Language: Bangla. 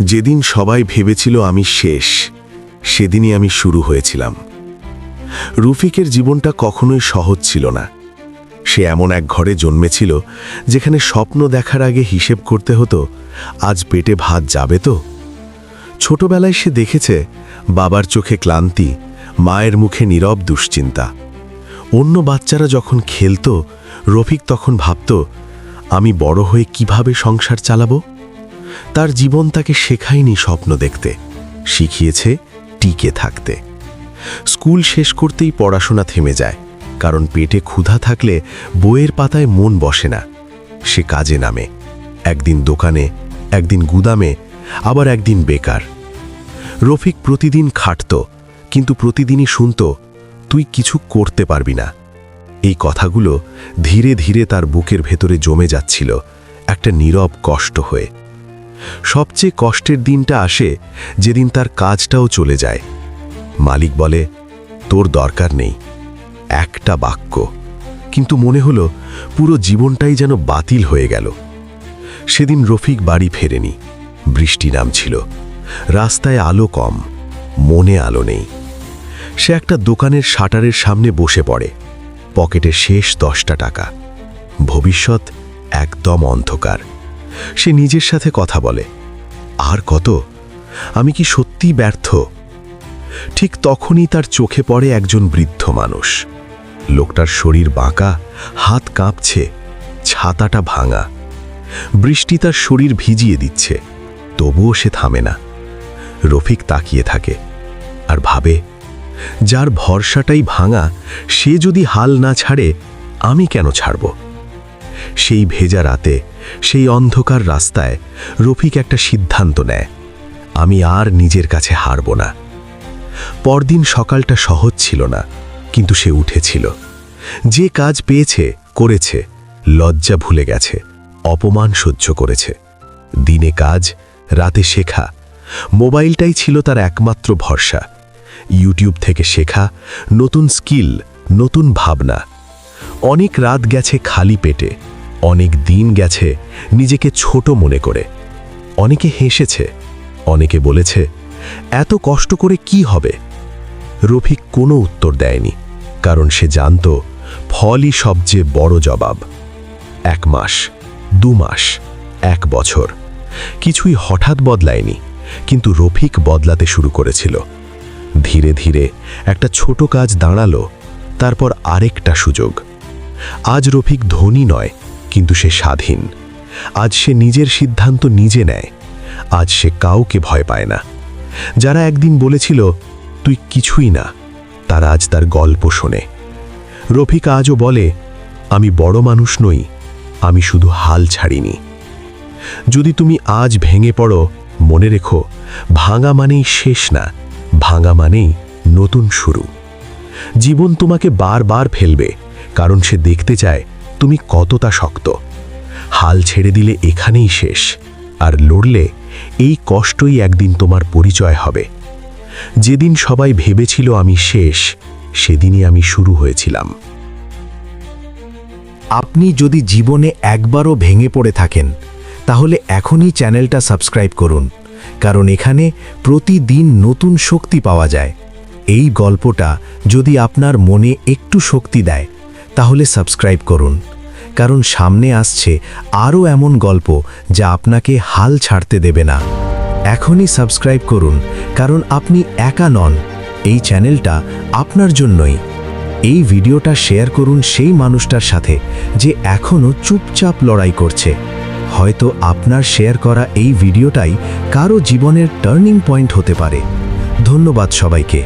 যেদিন সবাই ভেবেছিল আমি শেষ, সেদিনই আমি শুরু হয়েছিলাম। রুফিকের জীবনটা কখনোই সহজ ছিল না। সে এমন এক ঘরে জন্মেছিল, যেখানে স্বপ্ন দেখার আগে হিসেব করতে হতো, আজ পেটে ভাত যাবে তো? ছোটবেলায় সে দেখেছে, বাবার চোখে ক্লান্তি, মায়ের মুখে নীরব দুশ্চিন্তা। অন্য বাচ্চারা যখন খেলত, রফিক তখন ভাবত, আমি বড় হয়ে কীভাবে সংসার চালাবো? তার জীবন তাকে শেখায়নি স্বপ্ন দেখতে। শিখিয়েছে টিকে থাকতে। স্কুল শেষ করতেই পড়াশোনা থেমে যায়, কারণ পেটে ক্ষুধা থাকলে বইয়ের পাতায় মন বসে না। সে কাজে নামে, একদিন দোকানে, একদিন গুদামে, আবার একদিন বেকার। রফিক প্রতিদিন খাটত, কিন্তু প্রতিদিনই শুনত, তুই কিছু করতে পারবি না। এই কথাগুলো ধীরে ধীরে তার বুকের ভেতরে জমে যাচ্ছিল, একটা নীরব কষ্ট হয়ে। সবচেয়ে কষ্টের দিনটা আসে যেদিন তার কাজটাও চলে যায়। মালিক বলে, তোর দরকার নেই, একটা বাক্য। কিন্তু মনে হলো পুরো জীবনটাই যেন বাতিল হয়ে গেল। সেদিন রফিক বাড়ি ফেরেনি, বৃষ্টি নামছিল, রাস্তায় আলো কম, মনে আলো নেই। সে একটা দোকানের শাটারের সামনে বসে পড়ে, পকেটে শেষ দশটা টাকা। ভবিষ্যৎ একদম অন্ধকার। সে নিজের সাথে কথা বলে। আর কত? আমি কি সত্যি ব্যর্থ? ঠিক তখনই তার চোখে পড়ে একজন বৃদ্ধ মানুষ। লোকটার শরীর বাঁকা, হাত কাঁপছে, ছাতাটা ভাঙা। বৃষ্টি তার শরীর ভিজিয়ে দিচ্ছে, তবুও সে থামে না। রফিক তাকিয়ে থাকে আর ভাবে, যার ভরসাটাই ভাঙা, সে যদি হাল না ছাড়ে, আমি কেন ছাড়ব? সেই ভেজা রাতে, সেই অন্ধকার রাস্তায় রফিক একটা সিদ্ধান্ত নেয়, আমি আর নিজের কাছে হারব না। পরদিন সকালটা সহজ ছিল না, কিন্তু সে উঠেছিল। যে কাজ পেয়েছে, করেছে, লজ্জা ভুলে গেছে, অপমান সহ্য করেছে। দিনে কাজ, রাতে শেখা, মোবাইলটাই ছিল তার একমাত্র ভরসা। ইউটিউব থেকে শেখা, নতুন স্কিল, নতুন ভাবনা। অনেক রাত গেছে খালি পেটে অনেক দিন গেছে নিজেকে ছোট মনে করে। অনেকে হেসেছে, অনেকে বলেছে, এত কষ্ট করে কি হবে? রফিক কোনো উত্তর দেয়নি, কারণ সে জানত ফলই সবচেয়ে বড় জবাব। এক মাস, দু মাস, এক বছর, কিছুই হঠাৎ বদলায়নি, কিন্তু রফিক বদলাতে শুরু করেছিল। ধীরে ধীরে একটা ছোট কাজ দাঁড়াল, তারপর আরেকটা সুযোগ। আজ রফিক ধনী নয় কিন্তু সে স্বাধীন। আজ সে নিজের সিদ্ধান্ত নিজে নেয়। আজ সে কাউকে ভয় পায় না। যারা একদিন বলেছিল, তুই কিছুই না তারা আজ তার গল্প শোনে। রফিক আজও বলে, আমি বড় মানুষ নই, আমি শুধু হাল ছাড়িনি। যদি তুমি আজ ভেঙে পড়ো, মনে রেখো, ভাঙা মানেই শেষ না, ভাঙা মানেই নতুন শুরু। জীবন তোমাকে বারবার ফেলবে, কারণ সে দেখতে চায় তুমি কতটা শক্ত। হাল ছেড়ে দিলে এখানেই শেষ, আর লড়লে এই কষ্টই একদিন তোমার পরিচয় হবে। যেদিন সবাই ভেবেছিল আমি শেষ, সেদিনই আমি শুরু হয়েছিলাম। আপনি যদি জীবনে একবারও ভেঙে পড়ে থাকেন, তাহলে এখনই চ্যানেলটা সাবস্ক্রাইব করুন, কারণ এখানে প্রতিদিন নতুন শক্তি পাওয়া যায়। এই গল্পটা যদি আপনার মনে একটু শক্তি দেয়, তাহলে সাবস্ক্রাইব করুন। কারণ সামনে আসছে আরও এমন গল্প যা আপনাকে হাল ছাড়তে দেবে না। এখনই সাবস্ক্রাইব করুন, কারণ আপনি একা নন, এই চ্যানেলটা আপনার জন্যই। এই ভিডিওটা শেয়ার করুন সেই মানুষটার সাথে যে এখনও চুপচাপ লড়াই করছে। হয়তো আপনার শেয়ার করা এই ভিডিওটাই কারও জীবনের টার্নিং পয়েন্ট হতে পারে। ধন্যবাদ সবাইকে।